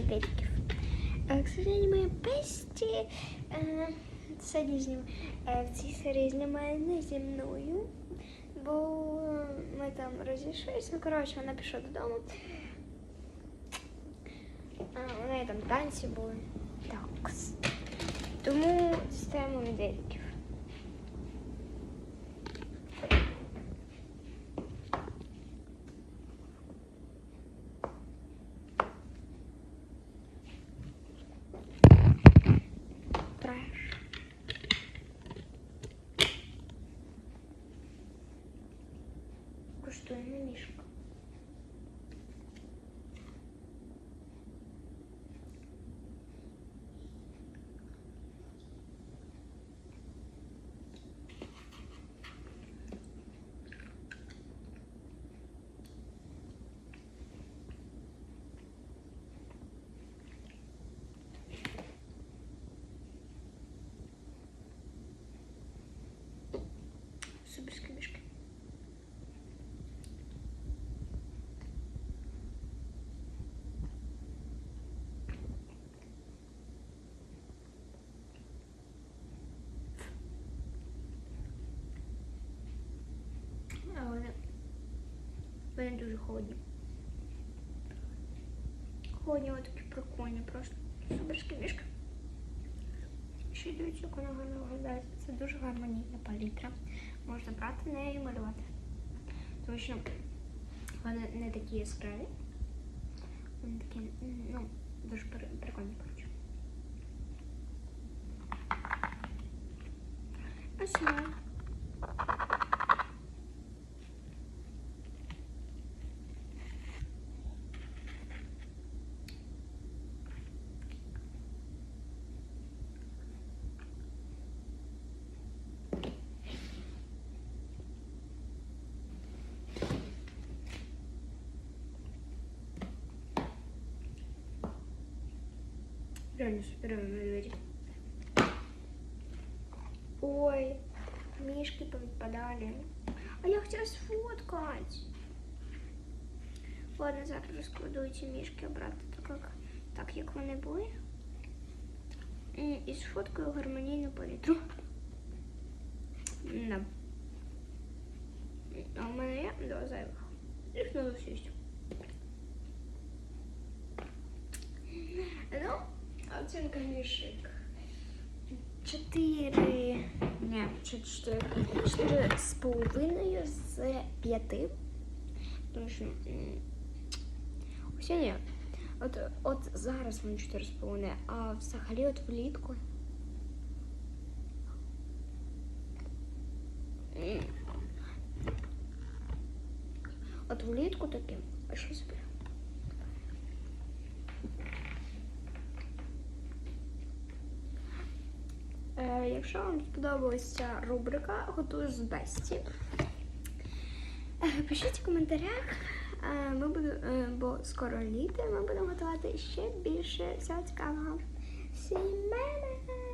медведиків. Е, К сожалению, моя Бесті е, сьогодні знім, е, в цій серії знімає зі мною, бо ми там розійшлися. Ну, коротше, вона пішла додому. У неї там танці були. Так. Тому ставимо медведиків. Треш. Коштує на мішку. Суперські мішки. А вони, вони дуже холодні. Холодні, але такі прикольні, просто суперські мішки. Ще дивіться, як вона гарно виглядає. Це дуже гармонійна палітра. Можна брати нею і малювати. Тому що вони не такі яскраві. Вони такі, ну, дуже прикольні, коротше. Ось Реально суперовый медведик. Ой, мишки повыпадали. А я хотела сфоткать. Ладно, зараз розкладу ці мішки обратно, так як, так як вони були. І сфоткаю гармонійну палітру. Да. А у мене є два зайвих. Їх надо сесть. Ну, оцінка мішек. Чотири. Ні, чотири. Чотири з половиною з п'яти. Тому що. Ось ні. От, от зараз вони чотири з половиною, а взагалі от влітку. От влітку таке. А що собі? Якщо вам сподобалася рубрика Готую з Бесті, е, пишіть в коментарях. Е, ми буду, е, бо скоро літо, ми будемо готувати ще більше всього цікавого. Сімейне!